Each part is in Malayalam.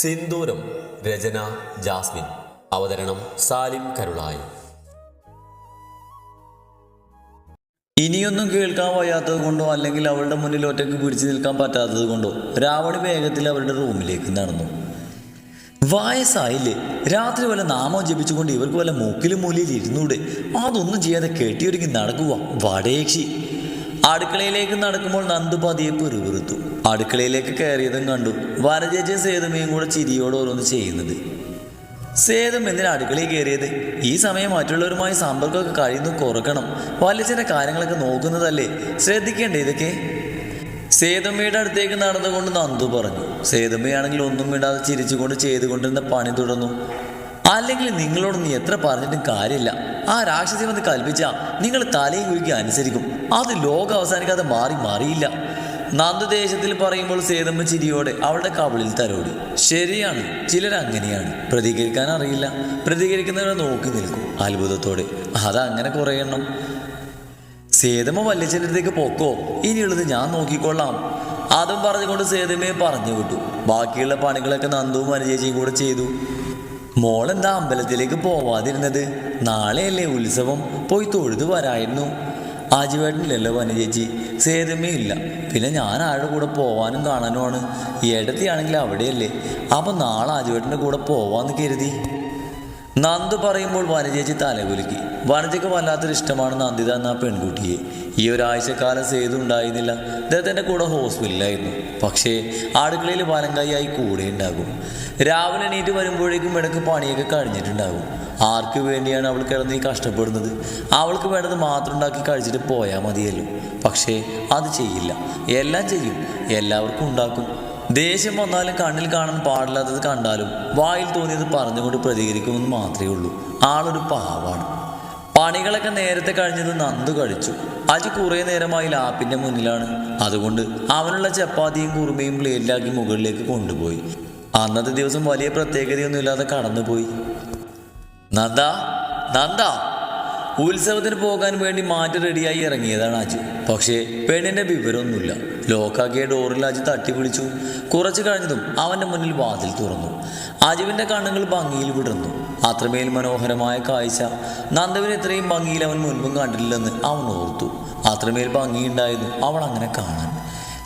സിന്ദൂരം രചന ജാസ്മിൻ. അവതരണം സാലിം കരുളായി. ഇനിയൊന്നും കേൾക്കാൻ വയ്യാത്തത് കൊണ്ടോ അല്ലെങ്കിൽ അവളുടെ മുന്നിൽ ഒറ്റയ്ക്ക് പിടിച്ചു നിൽക്കാൻ പറ്റാത്തത് കൊണ്ടോ രാവണി വേഗത്തിൽ അവരുടെ റൂമിലേക്ക് നടന്നു. വയസ്സായില്ലേ? രാത്രി വല്ല നാമം ജപിച്ചുകൊണ്ട് ഇവർക്ക് വല്ല മൂക്കിലും മൂലയിൽ ഇരുന്നൂടെ? അതൊന്നും ചെയ്യാതെ കെട്ടിയൊരുങ്ങി നടക്കുക വടേക്ഷി അടുക്കളയിലേക്ക് നടക്കുമ്പോൾ നന്ദു പതിയെ പെരുപുരുത്തു അടുക്കളയിലേക്ക് കയറിയതും കണ്ടു. വരചേച്ച സേതുമയും കൂടെ ചിരിയോട് ഓരോന്ന് ചെയ്യുന്നത്. സേതും എന്തിനാ അടുക്കളയിൽ കയറിയത്? ഈ സമയം മറ്റുള്ളവരുമായി സമ്പർക്കമൊക്കെ കഴിയുന്നു കുറക്കണം. വല്യച്ഛന്റെ കാര്യങ്ങളൊക്കെ നോക്കുന്നതല്ലേ? ശ്രദ്ധിക്കേണ്ടേ ഇതൊക്കെ? സേതുമ്മയുടെ അടുത്തേക്ക് നടന്നുകൊണ്ട് നന്ദു പറഞ്ഞു. സേതുമ്മയാണെങ്കിൽ ഒന്നും വിടാതെ ചിരിച്ചുകൊണ്ട് ചെയ്തുകൊണ്ടിരുന്ന പണി തുടർന്നു. അല്ലെങ്കിൽ നിങ്ങളോട് നീ എത്ര പറഞ്ഞിട്ടും കാര്യമില്ല. ആ രാക്ഷസി വന്ന് കൽപ്പിച്ച നിങ്ങൾ തലയും കുഴിക്കുക അനുസരിക്കും. അത് ലോകം അവസാനിക്കാതെ മാറി മാറിയില്ല. നന്ദു ദേശത്തിൽ പറയുമ്പോൾ സേതമ്മ ചിരിയോടെ അവളുടെ കവിളിൽ തരോട് ശരിയാണ് ചിലർ അങ്ങനെയാണ്. പ്രതികരിക്കാൻ അറിയില്ല. പ്രതികരിക്കുന്നവരെ നോക്കി നിൽക്കും അത്ഭുതത്തോടെ. അതങ്ങനെ കുറയണം സേതമ്മ വല്യച്ഛന്റെ അടുത്തേക്ക് പൊക്കോ. ഇനിയുള്ളത് ഞാൻ നോക്കിക്കൊള്ളാം. അതും പറഞ്ഞുകൊണ്ട് സേതമ്മയെ പറഞ്ഞു വിട്ടു. ബാക്കിയുള്ള പണികളൊക്കെ നന്ദുവും അനുചേച്ചിയും കൂടെ ചെയ്തു. മോളെന്താ അമ്പലത്തിലേക്ക് പോവാതിരുന്നത്? നാളെയല്ലേ ഉത്സവം. പോയി തൊഴുതു വരായിരുന്നു. ആജുവേട്ടനില്ലല്ലോ വനചേച്ചി ഇല്ല. പിന്നെ ഞാൻ ആരുടെ കൂടെ പോവാനും കാണാനുമാണ്? ഏടത്തിയാണെങ്കിൽ അവിടെയല്ലേ. അപ്പം നാളെ ആജുവേട്ടന്റെ കൂടെ പോവാന്ന് കരുതി. നന്ദു പറയുമ്പോൾ വനജേച്ചി തലകുലുക്കി വനജയ്ക്ക് വല്ലാത്തൊരു ഇഷ്ടമാണ് നന്ദിത എന്ന പെൺകുട്ടിയെ. ഈ ഒരാഴ്ചക്കാലം സേതു ഉണ്ടായിരുന്നില്ല അദ്ദേഹത്തിന്റെ കൂടെ ഹോസ്പിറ്റലിലായിരുന്നു. പക്ഷേ അടുക്കളയിൽ വലങ്കായി കൂടെ ഉണ്ടാകും. രാവിലെ എണീറ്റ് വരുമ്പോഴേക്കും ഇടയ്ക്ക് പണിയൊക്കെ കഴിഞ്ഞിട്ടുണ്ടാകും. ആർക്ക് വേണ്ടിയാണ് അവൾ കിടന്ന് ഈ കഷ്ടപ്പെടുന്നത്? അവൾക്ക് വേണ്ടത് മാത്രം ഉണ്ടാക്കി കഴിച്ചിട്ട് പോയാൽ മതിയല്ലോ. പക്ഷേ അത് ചെയ്യില്ല. എല്ലാം ചെയ്യും. എല്ലാവർക്കും ഉണ്ടാക്കും. ദേഷ്യം വന്നാലും കണ്ണിൽ കാണാൻ പാടില്ലാത്തത് കണ്ടാലും വായിൽ തോന്നിയത് പറഞ്ഞുകൊണ്ട് പ്രതികരിക്കുമെന്ന് മാത്രമേ ഉള്ളൂ. ആളൊരു പാവാണ്. പണികളൊക്കെ നേരത്തെ കഴിഞ്ഞത് നന്ദു കഴിച്ചു. അജി കുറേ നേരമായി ലാപ്പിന്റെ മുന്നിലാണ്. അതുകൊണ്ട് അവനുള്ള ചപ്പാത്തിയും കുറുമയും പ്ലേറ്റിലാക്കി മുകളിലേക്ക് കൊണ്ടുപോയി. അന്നത്തെ ദിവസം വലിയ പ്രത്യേകതയൊന്നുമില്ലാതെ കടന്നുപോയി. നന്ദ നന്ദ. ഉത്സവത്തിന് പോകാൻ വേണ്ടി മാറ്റി റെഡിയായി ഇറങ്ങിയതാണ് അജു പക്ഷേ പെണ്ണിന്റെ വിവരമൊന്നുമില്ല. ലോക്കാക്കിയ ഡോറിൽ അജു തട്ടി പിടിച്ചു കുറച്ചു കഴിഞ്ഞതും അവന്റെ മുന്നിൽ വാതിൽ തുറന്നു. അജുവിന്റെ കണ്ണുകൾ ഭംഗിയിൽ വിടർന്നു. അത്രമേൽ മനോഹരമായ കാഴ്ച. നന്ദവിന് ഇത്രയും ഭംഗിയിൽ അവൻ മുൻപും കണ്ടിട്ടില്ലെന്ന് അവൻ ഓർത്തു. അത്രമേൽ ഭംഗിയുണ്ടായിരുന്നു അവൾ അങ്ങനെ കാണാൻ.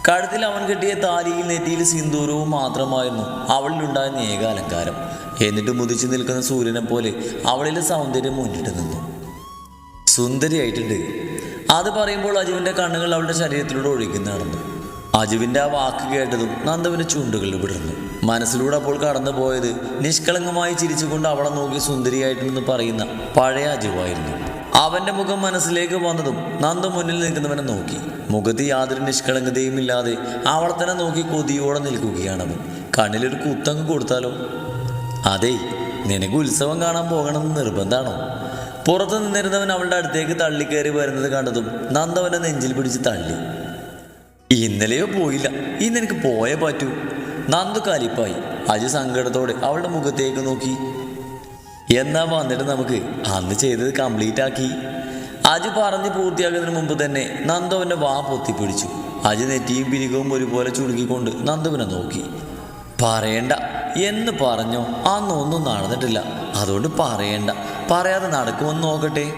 കഴുത്തിൽ അവൻ കെട്ടിയ താലിയിൽ നെറ്റിയിൽ സിന്ദൂരവും മാത്രമായിരുന്നു അവളിലുണ്ടായിരുന്ന ഏക അലങ്കാരം എന്നിട്ട് മുതിച്ചു നിൽക്കുന്ന സൂര്യനെ പോലെ അവളിലെ സൗന്ദര്യം മുന്നിട്ട് നിന്നു. സുന്ദരിയായിട്ടുണ്ട്. അത് പറയുമ്പോൾ അജുവിന്റെ കണ്ണുകൾ അവളുടെ ശരീരത്തിലൂടെ ഒഴുകി നടന്നു. അജുവിന്റെ ആ വാക്ക് കേട്ടതും നന്ദവിന്റെ ചൂണ്ടുകൾ വിടർന്നു. മനസ്സിലൂടെ അപ്പോൾ കടന്നു പോയത് നിഷ്കളങ്കമായി ചിരിച്ചുകൊണ്ട് അവളെ നോക്കി സുന്ദരിയായിട്ടുണ്ടെന്ന് പറയുന്ന പഴയ അജുവായിരുന്നു. അവന്റെ മുഖം മനസ്സിലേക്ക് വന്നതും നന്ദ മുന്നിൽ നിൽക്കുന്നവനെ നോക്കി. മുഖത്ത് യാതൊരു നിഷ്കളങ്കതയും ഇല്ലാതെ അവളെ തന്നെ നോക്കി കൊതിയോടെ നിൽക്കുകയാണവൻ കണ്ണിലൊരു കുത്തങ്ങ് കൊടുത്താലോ? അതെ നിനക്ക് ഉത്സവം കാണാൻ പോകണമെന്ന് നിർബന്ധമാണോ പുറത്തു നിന്നിരുന്നവൻ അവളുടെ അടുത്തേക്ക് തള്ളിക്കയറി വരുന്നത് കണ്ടതും നന്ദവനെ നെഞ്ചിൽ പിടിച്ച് തള്ളി. ഇന്നലെയോ പോയില്ല. ഇന്ന് എനിക്ക് പോയേ പറ്റൂ. നന്ദു കലിപ്പായി. അജി സങ്കടത്തോടെ അവളുടെ മുഖത്തേക്ക് നോക്കി. എന്നാ വന്നിട്ട് നമുക്ക് അന്ന് ചെയ്തത് കംപ്ലീറ്റ് ആക്കി. അജു പറഞ്ഞ് പൂർത്തിയാക്കുന്നതിന് മുമ്പ് തന്നെ നന്ദു വാ പൊത്തിപ്പിടിച്ചു. അജു നെറ്റിയും പിരികവും ഒരുപോലെ ചുരുക്കിക്കൊണ്ട് നന്ദവനെ നോക്കി. പറയണ്ട. എന്ന് പറഞ്ഞോ? അന്നൊന്നും നടന്നിട്ടില്ല. അതുകൊണ്ട് പറയണ്ട. പറയാതെ നടക്കുമെന്ന് നോക്കട്ടെ.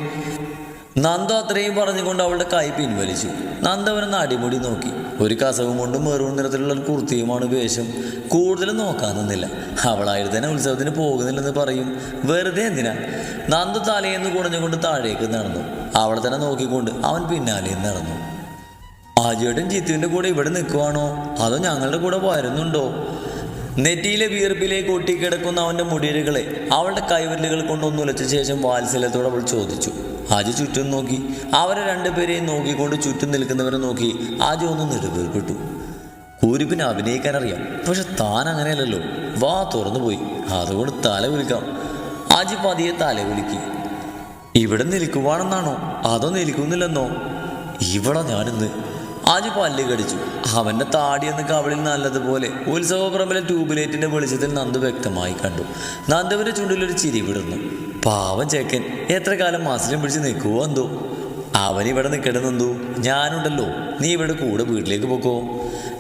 നന്ദ അത്രയും പറഞ്ഞുകൊണ്ട് അവളുടെ കൈ പിൻവലിച്ചു. നന്ദവനെന്ന് അടിമുടി നോക്കി. ഒരു കസവും കൊണ്ടും മെറൂൺ നിറത്തിലുള്ള ഒരു കുർത്തിയുമാണ് വേഷം. കൂടുതലും നോക്കാൻ നിന്നില്ല. അവളായിരുന്നു തന്നെ ഉത്സവത്തിന് പോകുന്നില്ലെന്ന് പറയും. വെറുതെ എന്തിനാ? നന്ദ തലയെന്ന് കുടഞ്ഞുകൊണ്ട് താഴേക്ക് നടന്നു. അവളെ തന്നെ നോക്കിക്കൊണ്ട് അവൻ പിന്നാലെയും നടന്നു. ആജിയേട്ടൻ ജിത്തുവിന്റെ കൂടെ ഇവിടെ നിൽക്കുവാണോ? അതോ ഞങ്ങളുടെ കൂടെ വരുന്നുണ്ടോ? നെറ്റിയിലെ വിയർപ്പിലേക്ക് ഒട്ടിക്കിടക്കുന്ന അവന്റെ മുടിയലുകളെ അവളുടെ കൈവിരലുകൾ കൊണ്ടൊന്ന് ഉലച്ച ശേഷം വാത്സല്യത്തോടെ അവൾ ചോദിച്ചു ആജി ചുറ്റും നോക്കി? അവരെ രണ്ടുപേരെയും നോക്കിക്കൊണ്ട് ചുറ്റും നിൽക്കുന്നവരെ നോക്കി ആജി ഒന്ന് നെടുവേർപ്പെട്ടു. കൂരിപ്പിന് അഭിനയിക്കാൻ അറിയാം പക്ഷെ താൻ അങ്ങനെയല്ലല്ലോ. വാ തുറന്നു പോയി. അതുകൊണ്ട് തല വിളിക്കാം ആജി പതിയെ തല വിളിക്കി ഇവിടെ നിൽക്കുവാണെന്നാണോ? അതോ നിൽക്കുന്നില്ലെന്നോ? ഇവിടെ ഞാനിന്ന് ആജു പല്ല് കടിച്ചു. അവന്റെ താടിയെന്ന് കവളിൽ നല്ലതുപോലെ. ഉത്സവപ്രമ്പിലെ ട്യൂബ്ലൈറ്റിന്റെ വെളിച്ചത്തിൽ നന്ദു വ്യക്തമായി കണ്ടു. നന്ദുവിന്റെ ചുണ്ടിലൊരു ചിരി വിടുന്നു പാവം ചേക്കൻ എത്ര കാലം മസിലും പിടിച്ച് നിൽക്കുവോ എന്തോ? അവനിവിടെ നിൽക്കണമെന്നെന്തോ ഞാനുണ്ടല്ലോ. നീ ഇവിടെ കൂടെ വീട്ടിലേക്ക് പോക്കോ?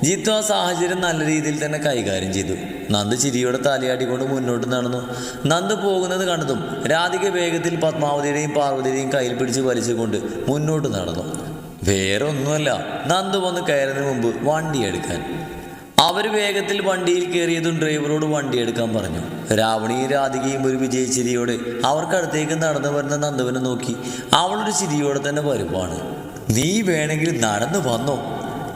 ജിത്തു ആ സാഹചര്യം നല്ല രീതിയിൽ തന്നെ കൈകാര്യം ചെയ്തു. നന്ദ് ചിരിയോടെ തലയാട്ടിക്കൊണ്ട് മുന്നോട്ട് നടന്നു. നന്ദ് പോകുന്നത് കണ്ടതും രാധിക വേഗത്തിൽ പത്മാവതിയുടെയും പാർവതിയുടെയും കയ്യിൽ പിടിച്ച് വലിച്ചുകൊണ്ട് മുന്നോട്ട് നടന്നു. വേറെ ഒന്നുമല്ല നന്ദ് വന്ന് കയറുന്നതിന് മുമ്പ് വണ്ടി എടുക്കാൻ. അവർ വേഗത്തിൽ വണ്ടിയിൽ കയറിയതും ഡ്രൈവറോട് വണ്ടി എടുക്കാൻ പറഞ്ഞു. രാവണിയും രാധികയും ഒരു വിജയച്ചിരിയോടെ അവർക്കടുത്തേക്ക് നടന്നു വരുന്ന നന്ദുവിനെ നോക്കി അവളൊരു ചിരിയോടെ തന്നെ വരുവാണ്. നീ വേണമെങ്കിൽ നടന്നു വന്നോ?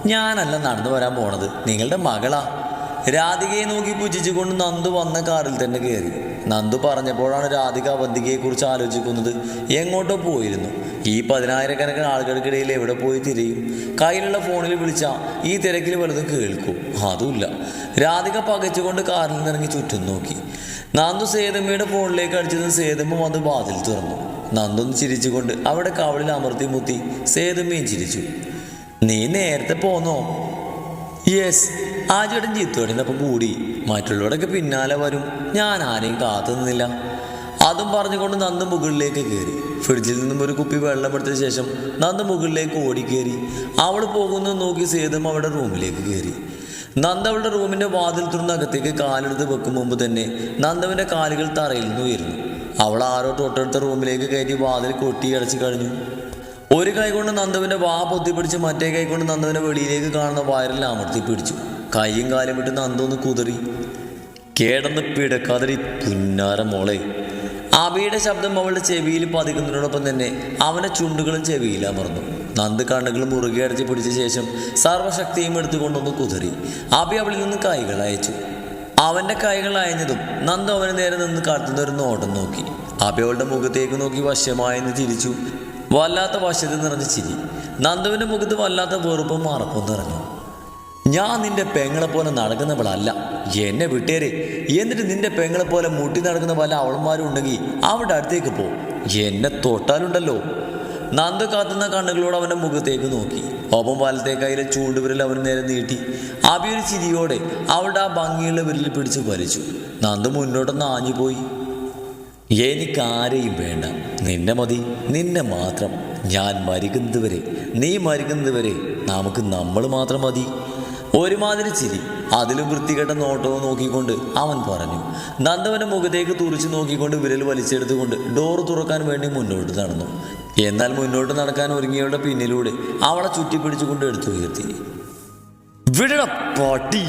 ഞാനല്ല നടന്നു വരാൻ പോണത്. നിങ്ങളുടെ മകളാ. രാധികയെ നോക്കി പുച്ഛിച്ചുകൊണ്ട് നന്ദു വന്ന കാറിൽ തന്നെ കയറി. നന്ദു പറഞ്ഞപ്പോഴാണ് രാധിക അവന്തികയെക്കുറിച്ച് ആലോചിക്കുന്നത് എങ്ങോട്ടോ പോയിരുന്നു. ഈ പതിനായിരക്കണക്കിന് ആളുകൾക്കിടയിൽ എവിടെ പോയി തിരയും? കയ്യിലുള്ള ഫോണിൽ വിളിച്ചാൽ ഈ തിരക്കിൽ വലുതും കേൾക്കും. അതുമില്ല. രാധിക പകച്ചുകൊണ്ട് കാറിൽ നിന്നിറങ്ങി ചുറ്റും നോക്കി. നന്ദു സേതമ്മയുടെ ഫോണിലേക്ക് അടിച്ചത് സേതമ്മ വന്ന് വാതിൽ തുറന്നു. നന്ദൊന്ന് ചിരിച്ചുകൊണ്ട് അവിടെ കവളിൽ അമർത്തി മുത്തി സേതമ്മയും ചിരിച്ചു. നീ നേരത്തെ പോന്നോ? യെസ്. ആ ചേട്ടൻ ചിത്തോടിനൊപ്പം കൂടി. മറ്റുള്ളവരൊക്കെ പിന്നാലെ വരും. ഞാൻ ആരെയും കാത്തു നിന്നില്ല അതും പറഞ്ഞുകൊണ്ട് നന്ദ മുകളിലേക്ക് കയറി ഫ്രിഡ്ജിൽ നിന്നും ഒരു കുപ്പി വെള്ളം എടുത്ത ശേഷം നന്ദ മുകളിലേക്ക് ഓടിക്കേറി. അവൾ പോകുന്നത് നോക്കി സേതും അവളുടെ റൂമിലേക്ക് കയറി നന്ദ അവളുടെ റൂമിന്റെ വാതിൽ തുറന്ന് അകത്തേക്ക് കാലെടുത്ത് വെക്കും മുമ്പ് തന്നെ നന്ദവിന്റെ കാലുകൾ തറയിൽ നിന്ന് ഉയർന്നു അവൾ ആരോ തൊട്ടടുത്ത റൂമിലേക്ക് കയറ്റി വാതിൽ കൊട്ടി അടച്ചു കഴിഞ്ഞു. ഒരു കൈ കൊണ്ട് നന്ദവിന്റെ വാ പൊത്തി പിടിച്ച് മറ്റേ കൈ കൊണ്ട് നന്ദവിന്റെ വെളിയിലേക്ക് കാണുന്ന വയറിൽ അമർത്തി പിടിച്ചു. കൈയും കാലും വിട്ട് നന്ദു ഒന്ന് കുതറി. കേടന്ന് പിടക്കാതിരി പുന്നാര മോളെ. അബിയുടെ ശബ്ദം അവളുടെ ചെവിയിൽ പതിക്കുന്നതിനോടൊപ്പം തന്നെ അവന്റെ ചുണ്ടുകളും ചെവിയിൽ അമർന്നു. നന്ദ് കണ്ണുകൾ മുറുകെ അടച്ച് പിടിച്ച ശേഷം സർവശക്തിയും എടുത്തുകൊണ്ടൊന്ന് കുതിറി അബി അവളിൽ നിന്ന് കൈകൾ അയച്ചു. അവന്റെ കൈകൾ അയഞ്ഞതും നന്ദ് അവന് നേരെ നിന്ന് കാട്ടുന്ന നോട്ടം നോക്കി. അബി അവളുടെ മുഖത്തേക്ക് നോക്കി വശമായെന്ന് തിരിച്ചു വല്ലാത്ത വശ്യത നിറഞ്ഞ ചിരി. നന്ദുവിന്റെ മുഖത്ത് വല്ലാത്ത വെറുപ്പും മറപ്പും നിറഞ്ഞു. ഞാൻ നിന്റെ പെങ്ങളെ പോലെ നടക്കുന്നവളല്ല എന്നെ വിട്ടേര്. എന്നിട്ട് നിന്റെ പെങ്ങളെ പോലെ മുട്ടി നടക്കുന്ന പല അവളന്മാരും ഉണ്ടെങ്കിൽ അവിടെ അടുത്തേക്ക് പോ. എന്നെ തൊട്ടാലുണ്ടല്ലോ. നന്ദ കാത്തുന്ന കണ്ണുകളോട് അവന്റെ മുഖത്തേക്ക് നോക്കി. ഒപ്പം വലത്തെ കയ്യിലെ ചൂണ്ടുവിരൽ അവന് നേരെ നീട്ടി. അബി ഒരു ചിരിയോടെ അവളുടെ ആ ഭംഗിയുള്ള വിരലിൽ പിടിച്ച് വലിച്ചു. നന്ദ മുന്നോട്ടൊന്ന് ആഞ്ഞുപോയി. എനിക്ക് ആരെയും വേണ്ട. നിന്നെ മതി. നിന്നെ മാത്രം. ഞാൻ മരിക്കുന്നത് വരെ നീ മരിക്കുന്നത് വരെ നമുക്ക് നമ്മൾ മാത്രം മതി. ഒരുമാതിരി ചിരി. അതിലും വൃത്തികെട്ട നോട്ടവും നോക്കിക്കൊണ്ട് അവൻ പറഞ്ഞു. നന്ദവന്റെ മുഖത്തേക്ക് തുറിച്ചു നോക്കിക്കൊണ്ട് വിരൽ വലിച്ചെടുത്തുകൊണ്ട് ഡോർ തുറക്കാൻ വേണ്ടി മുന്നോട്ട് നടന്നു. എന്നാൽ മുന്നോട്ട് നടക്കാൻ ഒരുങ്ങിയവളുടെ പിന്നിലൂടെ അവളെ ചുറ്റിപ്പിടിച്ചുകൊണ്ട് എടുത്തു ഉയർത്തി. വിടട പാട്ടി.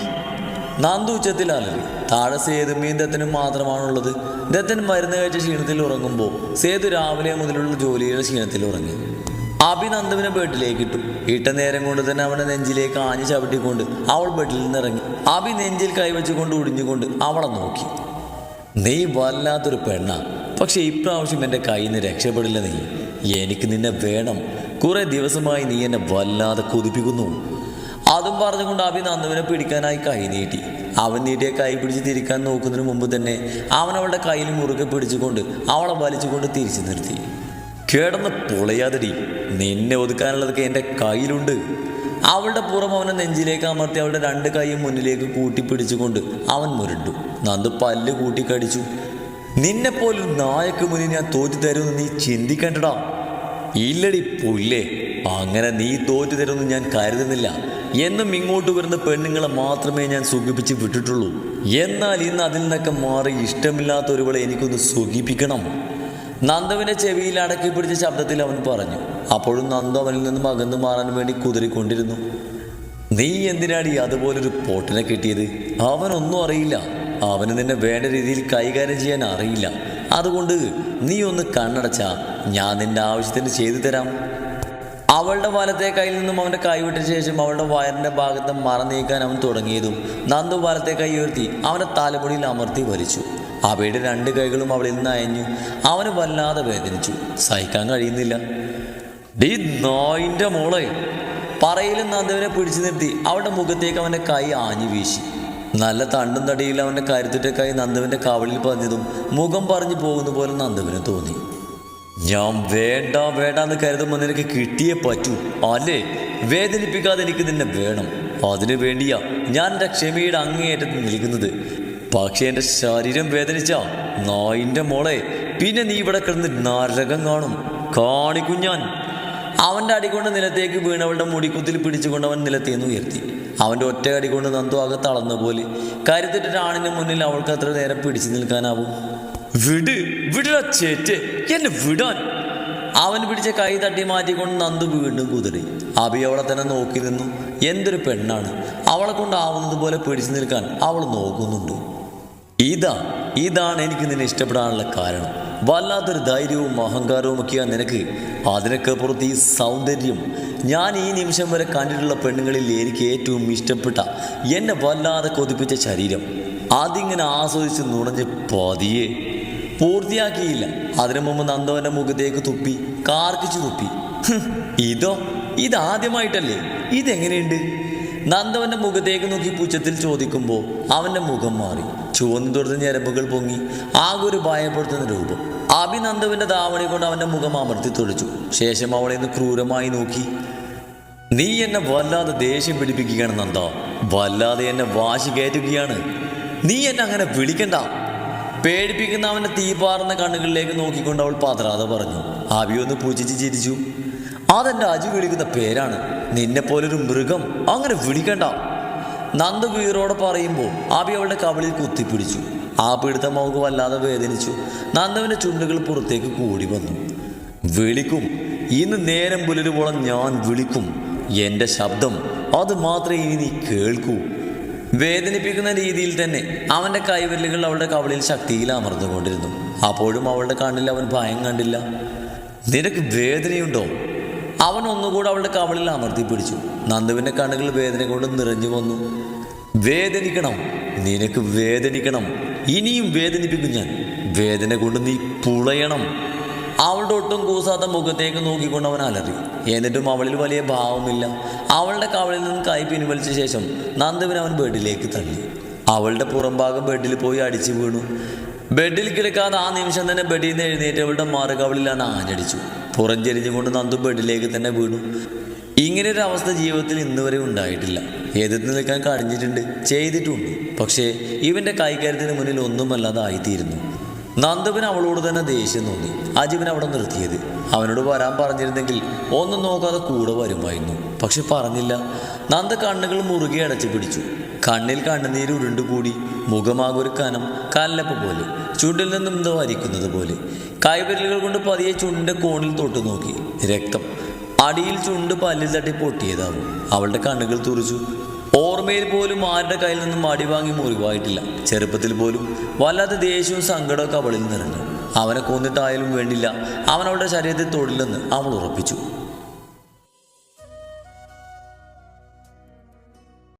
നന്ദു ഉച്ചത്തിൽ അലറി. താഴെ സേതുമ്മയും ദത്തനും മാത്രമാണുള്ളത്. ദത്തൻ മരുന്ന് കഴിച്ച ക്ഷീണത്തിൽ ഉറങ്ങുമ്പോൾ സേതു രാവിലെ മുതലുള്ള ജോലിയുടെ ക്ഷീണത്തിൽ ഉറങ്ങി. അഭി ബേട്ടിലേക്ക് ഇട്ടു ഇട്ട നേരം കൊണ്ട് തന്നെ അവനെ നെഞ്ചിലേക്ക് ആഞ്ഞു ചവിട്ടിക്കൊണ്ട് അവൾ ബെഡിൽ നിന്ന് ഇറങ്ങി അഭി നെഞ്ചിൽ കൈവച്ചുകൊണ്ട് ഒടിഞ്ഞുകൊണ്ട് അവളെ നോക്കി. നീ വല്ലാത്തൊരു പെണ്ണ. പക്ഷെ ഇപ്രാവശ്യം എന്റെ കയ്യിൽ നിന്ന് രക്ഷപ്പെടില്ല നീ. എനിക്ക് നിന്നെ വേണം. കുറേ ദിവസമായി നീ എന്നെ വല്ലാതെ കൊതിപ്പിക്കുന്നു. അതും പറഞ്ഞുകൊണ്ട് അഭി നന്ദുവിനെ പിടിക്കാനായി കൈ നീട്ടി. അവൻ നീട്ടിയ കൈ പിടിച്ച് തിരിക്കാൻ നോക്കുന്നതിന് മുമ്പ് തന്നെ അവൻ അവളുടെ കയ്യിൽ മുറുകെ പിടിച്ചുകൊണ്ട് അവളെ വലിച്ചുകൊണ്ട് തിരിച്ചു നിർത്തി. കിടന്ന് പൊളയാതിരി നിന്നെ ഒതുക്കാനുള്ളതൊക്കെ എന്റെ കയ്യിലുണ്ട്. അവളുടെ പുറം അവനെ നെഞ്ചിലേക്ക് അമർത്തി അവളുടെ രണ്ട് കൈയും മുന്നിലേക്ക് കൂട്ടി പിടിച്ചുകൊണ്ട് അവൻ മുരണ്ടു. നന്ദു പല്ല് കൂട്ടി കടിച്ചു നിന്നെപ്പോലൊരു നായക്ക് മുന്നിൽ ഞാൻ തോറ്റു തരുമെന്ന് നീ ചിന്തിക്കണ്ടടാ. ഇല്ലടി പുല്ലേ അങ്ങനെ നീ തോറ്റു തരുമെന്ന് ഞാൻ കരുതുന്നില്ല. എന്നും ഇങ്ങോട്ട് വരുന്ന പെണ്ണുങ്ങളെ മാത്രമേ ഞാൻ സുഖിപ്പിച്ച് വിട്ടിട്ടുള്ളൂ. എന്നാൽ ഇന്ന് അതിൽ നിന്നൊക്കെ മാറി ഇഷ്ടമില്ലാത്ത ഒരുവളെ എനിക്കൊന്ന് സുഖിപ്പിക്കണം. നന്ദുവിന്റെ ചെവിയിൽ അടക്കി പിടിച്ച ശബ്ദത്തിൽ അവൻ പറഞ്ഞു അപ്പോഴും നന്ദു അവനിൽ നിന്നും അകന്നു മാറാൻ വേണ്ടി കുതിരിക്കൊണ്ടിരുന്നു. നീ എന്തിനാടി അതുപോലൊരു പോട്ടിനെ കിട്ടിയത്? അവനൊന്നും അറിയില്ല. അവന് നിന്നെ വേണ്ട രീതിയിൽ കൈകാര്യം ചെയ്യാൻ അറിയില്ല. അതുകൊണ്ട് നീ ഒന്ന് കണ്ണടച്ചാ ഞാൻ നിന്റെ ആവശ്യത്തിന് ചെയ്തു തരാം. അവളുടെ വലത്തെ കൈയിൽ നിന്നും അവന്റെ കൈ വിട്ട ശേഷം അവളുടെ വയറിന്റെ ഭാഗത്ത് മറ നീക്കാൻ അവൻ തുടങ്ങിയതും നന്ദു വലത്തെ കൈ ഉയർത്തി അവന്റെ തലമുടിയിൽ അമർത്തി വലിച്ചു. അവയുടെ രണ്ട് കൈകളും അവൾ നിന്ന് അയഞ്ഞു. അവന് വല്ലാതെ വേദനിച്ചു. സഹിക്കാൻ കഴിയുന്നില്ല. ഡീ നോയിന്റെ മോളെ. പറയിലും നന്ദവനെ പിടിച്ചു നിർത്തി. അവളുടെ മുഖത്തേക്ക് അവന്റെ കൈ ആഞ്ഞു വീശി. നല്ല തണ്ടും തടിയിൽ അവന്റെ കരുത്തുറ്റ കൈ നന്ദവന്റെ കവളിൽ പതിഞ്ഞതും മുഖം പറഞ്ഞു പോകുന്ന പോലെ നന്ദവന് തോന്നി. ഞാൻ വേണ്ട വേണ്ട എന്ന് കരുതുമ്പോൾ നിനക്ക് കിട്ടിയേ പറ്റൂ. അല്ലേ? വേദനിപ്പിക്കാതെ എനിക്ക് നിന്നെ വേണം. അതിനു വേണ്ടിയാ ഞാൻ എന്റെ ക്ഷമയുടെ അങ്ങേയറ്റത്ത് നിൽക്കുന്നത്. പക്ഷേ എന്റെ ശരീരം വേദനിച്ച നായിന്റെ മോളെ പിന്നെ നീ ഇവിടെ കിടന്ന് നരകം കാണും. കാണിക്കും ഞാൻ അവന്റെ അടികൊണ്ട് നിലത്തേക്ക് വീണവളുടെ മുടിക്കുത്തിൽ പിടിച്ചുകൊണ്ട് അവൻ നിലത്തേന്ന് ഉയർത്തി. അവന്റെ ഒറ്റ അടികൊണ്ട് നന്ദു ആകെ തളർന്ന പോലെ. കരുത്തിട്ട ആണിന് മുന്നിൽ അവൾക്ക് അത്ര നേരം പിടിച്ചു നിൽക്കാനാവും. വിട് വിട ചേറ്റ് എന്നെ വിടാൻ. അവൻ പിടിച്ച കൈ തട്ടി മാറ്റിക്കൊണ്ട് നന്ദു വീണ്ടും കുതിരി. അബി അവളെ തന്നെ നോക്കി നിന്നു. എന്തൊരു പെണ്ണാണ്. അവളെ കൊണ്ടാവുന്നത് പോലെ പിടിച്ചു നിൽക്കാൻ അവൾ നോക്കുന്നുണ്ട്. ഇതാ ഇതാണ് എനിക്ക് നിന്നെ ഇഷ്ടപ്പെടാനുള്ള കാരണം. വല്ലാത്തൊരു ധൈര്യവും അഹങ്കാരവും ഒക്കെയാ നിനക്ക്. അതിനൊക്കെ പുറത്ത് ഈ സൗന്ദര്യം. ഞാൻ ഈ നിമിഷം വരെ കണ്ടിട്ടുള്ള പെണ്ണുങ്ങളിൽ എനിക്ക് ഏറ്റവും ഇഷ്ടപ്പെട്ട എന്നെ വല്ലാതെ കൊതിപ്പിച്ച ശരീരം. അതിങ്ങനെ ആസ്വദിച്ച് നുണഞ്ഞ് പതിയെ. പൂർത്തിയാക്കിയില്ല. അതിനു മുമ്പ് നന്ദവന്റെ മുഖത്തേക്ക് തുപ്പി കാർക്കിച്ചു തുപ്പി. ഇതോ ഇതാദ്യമായിട്ടല്ലേ? ഇതെങ്ങനെയുണ്ട്? നന്ദവന്റെ മുഖത്തേക്ക് നോക്കി പുച്ഛത്തിൽ ചോദിക്കുമ്പോൾ അവന്റെ മുഖം മാറി. ചുവന്നു തുടർന്ന് ഞരമ്പുകൾ പൊങ്ങി. ആകെ ഒരു ഭയപ്പെടുത്തുന്ന രൂപം. അഭിനന്ദവന്റെ ധാവണി കൊണ്ട് അവന്റെ മുഖം അമർത്തി തുഴച്ചു ശേഷം അവളെ ഒന്ന് ക്രൂരമായി നോക്കി. നീ എന്നെ വല്ലാതെ ദേഷ്യം പിടിപ്പിക്കുകയാണ് നന്ദ. വല്ലാതെ എന്നെ വാശി കയറ്റുകയാണ്. നീ എന്നെ അങ്ങനെ വിളിക്കണ്ട. പേടിപ്പിക്കുന്ന അവന്റെ തീപാറുന്ന കണ്ണുകളിലേക്ക് നോക്കിക്കൊണ്ട് അവൾ പതറാതെ പറഞ്ഞു. അവിയൊന്ന് പൂജിച്ച് ചിരിച്ചു. അതെന്റെ അജു വിളിക്കുന്ന പേരാണ്. നിന്നെ പോലൊരു മൃഗം. അങ്ങനെ വിളിക്കണ്ട. നന്ദു വീറോടെ പറയുമ്പോൾ ആബി അവളുടെ കവിളിൽ കുത്തിപ്പിടിച്ചു. ആ പിടുത്തം അവൾക്ക് വല്ലാതെ വേദനിച്ചു. നന്ദുവിന്റെ ചുണ്ടുകൾ പുറത്തേക്ക് കൂടി വന്നു. വിളിക്കും. ഇന്ന് നേരം പുലരുവോളം ഞാൻ വിളിക്കും. എന്റെ ശബ്ദം അത് മാത്രമേ ഇനി നീ കേൾക്കൂ. വേദനിപ്പിക്കുന്ന രീതിയിൽ തന്നെ അവന്റെ കൈവിരലുകൾ അവളുടെ കവളിൽ ശക്തിയിൽ അമർന്നുകൊണ്ടിരുന്നു. അപ്പോഴും അവളുടെ കണ്ണിൽ അവൻ ഭയം കണ്ടില്ല. നിനക്ക് വേദനയുണ്ടോ? അവൻ ഒന്നുകൂടെ അവളുടെ കവളിൽ അമർത്തി പിടിച്ചു. നന്ദുവിന്റെ കണ്ണുകൾ വേദന കൊണ്ട് നിറഞ്ഞു വന്നു. വേദനിക്കണം നിനക്ക് വേദനിക്കണം ഇനിയും വേദനിപ്പിക്കും ഞാൻ. വേദന കൊണ്ട് നീ പുളയണം. അവളുടെ ഒട്ടും കൂസാത്ത മുഖത്തേക്ക് നോക്കിക്കൊണ്ട് അവൻ അലറി. എന്നിട്ടും അവളിൽ വലിയ ഭാവമില്ല. അവളുടെ കവളിൽ നിന്ന് കൈ പിൻവലിച്ച ശേഷം നന്ദുവിൻ അവൻ ബെഡിലേക്ക് തള്ളി. അവളുടെ പുറംഭാഗം ബെഡിൽ പോയി അടിച്ചു വീണു. ബെഡിൽ കിടക്കാതെ ആ നിമിഷം തന്നെ ബെഡിൽ നിന്ന് എഴുന്നേറ്റ് അവളുടെ മാറുകവളിൽ അവൻ ആഞ്ഞടിച്ചു. പുറംചെരിഞ്ഞുകൊണ്ട് നന്ദു ബെഡിലേക്ക് തന്നെ വീണു. ഇങ്ങനെ ഒരു അവസ്ഥ ജീവിതത്തിൽ ഇന്ന് വരെ ഉണ്ടായിട്ടില്ല. എതിർത്ത് നിൽക്കാൻ കഴിഞ്ഞിട്ടുണ്ട് ചെയ്തിട്ടുണ്ട്. പക്ഷേ ഇവന്റെ കൈകാര്യത്തിന് മുന്നിൽ ഒന്നുമല്ലാതെ ആയിത്തീരുന്നു. നന്ദുവിന് അവളോട് തന്നെ ദേഷ്യം തോന്നി. അജീവൻ അവിടെ നിർത്തിയത്. അവനോട് വരാൻ പറഞ്ഞിരുന്നെങ്കിൽ ഒന്നും നോക്കാതെ കൂടെ വരുമായിരുന്നു. പക്ഷെ പറഞ്ഞില്ല. നന്ദ കണ്ണുകൾ മുറുകെ അടച്ചു പിടിച്ചു. കണ്ണിൽ കണ്ണുനീര് ഉരുണ്ടുകൂടി മുഖമാകൊരു കനം കല്ലപ്പ് പോലെ ചുണ്ടിൽ നിന്നും എന്തോ അരിക്കുന്നത് പോലെ. കൈവിരലുകൾ കൊണ്ട് പതിയെ ചുണ്ടിന്റെ കോണിൽ തൊട്ടു നോക്കി. രക്തം അടിയിൽ ചുണ്ട് പല്ലിൽ തട്ടി പൊട്ടിയതാവും. അവളുടെ കണ്ണുകൾ തുറിച്ചു. ഓർമ്മയിൽ പോലും ആരുടെ കയ്യിൽ നിന്നും അടി വാങ്ങി മുറിവായിട്ടില്ല. ചെറുപ്പത്തിൽ പോലും വല്ലാത്ത ദേഷ്യവും സങ്കടമൊക്കെ അവളിൽ നിറഞ്ഞു. അവനെ കൊന്നിട്ടായാലും വേണ്ടില്ല. അവൻ അവളുടെ ശരീരത്തിൽ തൊടില്ലെന്ന് അവൾ ഉറപ്പിച്ചു.